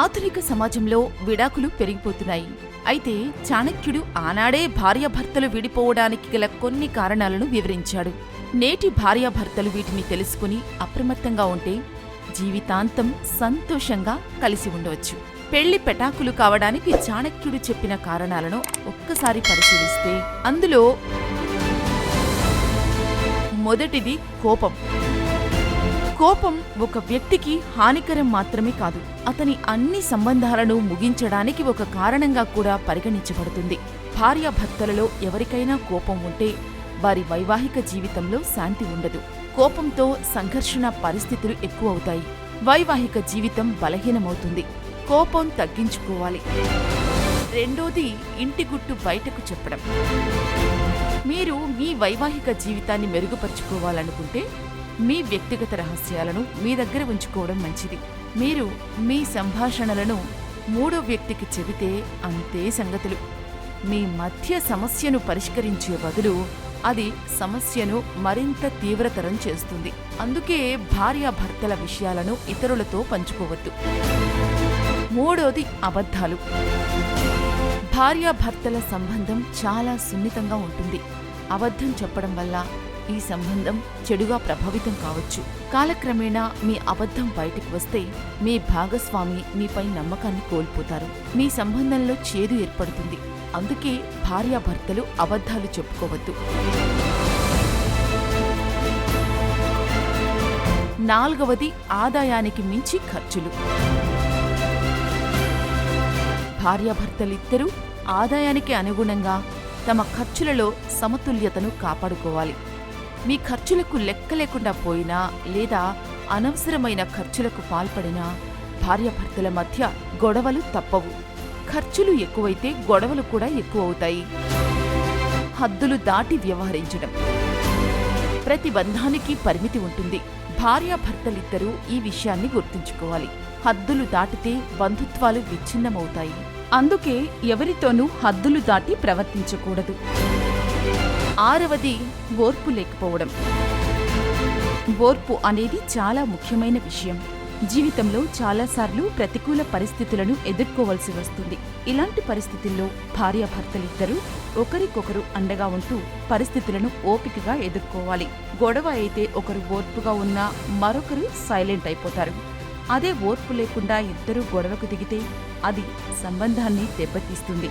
ఆధునిక సమాజంలో విడాకులు పెరిగిపోతున్నాయి. అయితే చాణక్యుడు ఆనాడే భార్యాభర్తలు విడిపోవడానికి గల కొన్ని కారణాలను వివరించాడు. నేటి భార్యాభర్తలు వీటిని తెలుసుకుని అప్రమత్తంగా ఉంటే జీవితాంతం సంతోషంగా కలిసి ఉండవచ్చు. పెళ్ళి పెటాకులు కావడానికి చాణక్యుడు చెప్పిన కారణాలను ఒక్కసారి పరిశీలిస్తే అందులో మొదటిది కోపం. కోపం ఒక వ్యక్తికి హానికరం మాత్రమే కాదు అతని అన్ని సంబంధాలను ముగించడానికి ఒక కారణంగా కూడా పరిగణించబడుతుంది. భార్యాభర్తలలో ఎవరికైనా కోపం ఉంటే వారి వైవాహిక జీవితంలో శాంతి ఉండదు. కోపంతో సంఘర్షణ పరిస్థితులు ఎక్కువవుతాయి. వైవాహిక జీవితం బలహీనమవుతుంది. కోపం తగ్గించుకోవాలి. రెండోది ఇంటి గుట్టు బయటకు చెప్పడం. మీరు మీ వైవాహిక జీవితాన్ని మెరుగుపరుచుకోవాలనుకుంటే మీ వ్యక్తిగత రహస్యాలను మీ దగ్గర ఉంచుకోవడం మంచిది. మీరు మీ సంభాషణలను మూడో వ్యక్తికి చెబితే అంతే సంగతులు. మీ మధ్య సమస్యను పరిష్కరించే బదులు అది సమస్యను మరింత తీవ్రతరం చేస్తుంది. అందుకే భార్యాభర్తల విషయాలను ఇతరులతో పంచుకోవద్దు. మూడోది అబద్ధాలు. భార్యాభర్తల సంబంధం చాలా సున్నితంగా ఉంటుంది. అబద్ధం చెప్పడం వల్ల ఈ సంబంధం చెడుగా ప్రభావితం కావచ్చు. కాలక్రమేణా మీ అబద్ధం బయటకు వస్తే మీ భాగస్వామి మీపై నమ్మకాన్ని కోల్పోతారు. మీ సంబంధంలో చేదు ఏర్పడుతుంది. అందుకే భార్యాభర్తలు అబద్ధాలు చెప్పుకోవద్దు. నాల్గవది ఆదాయానికి మించి ఖర్చులు. భార్యాభర్తలిద్దరూ ఆదాయానికి అనుగుణంగా తమ ఖర్చులలో సమతుల్యతను కాపాడుకోవాలి. మీ ఖర్చులకు లెక్క లేకుండా పోయినా లేదా అనవసరమైన ఖర్చులకు పాల్పడినా భార్యాభర్తల మధ్య గొడవలు తప్పవు. ఖర్చులు ఎక్కువైతే గొడవలు కూడా ఎక్కువవుతాయి. హద్దులు దాటి వ్యవహరించడం. ప్రతి బంధానికి పరిమితి ఉంటుంది. భార్యాభర్తలిద్దరూ ఈ విషయాన్ని గుర్తుంచుకోవాలి. హద్దులు దాటితే బంధుత్వాలు విచ్ఛిన్నమవుతాయి. అందుకే ఎవరితోనూ హద్దులు దాటి ప్రవర్తించకూడదు. ఆరవది ఓర్పు లేకపోవడం. ఓర్పు అనేది చాలా ముఖ్యమైన విషయం. జీవితంలో చాలాసార్లు ప్రతికూల పరిస్థితులను ఎదుర్కోవలసి వస్తుంది. ఇలాంటి పరిస్థితుల్లో భార్యాభర్తలిద్దరూ ఒకరికొకరు అండగా ఉంటూ పరిస్థితులను ఓపికగా ఎదుర్కోవాలి. గొడవ అయితే ఒకరు ఓర్పుగా ఉన్నా మరొకరు సైలెంట్ అయిపోతారు. అదే ఓర్పు లేకుండా ఇద్దరూ గొడవకు దిగితే అది సంబంధాన్ని దెబ్బతీస్తుంది.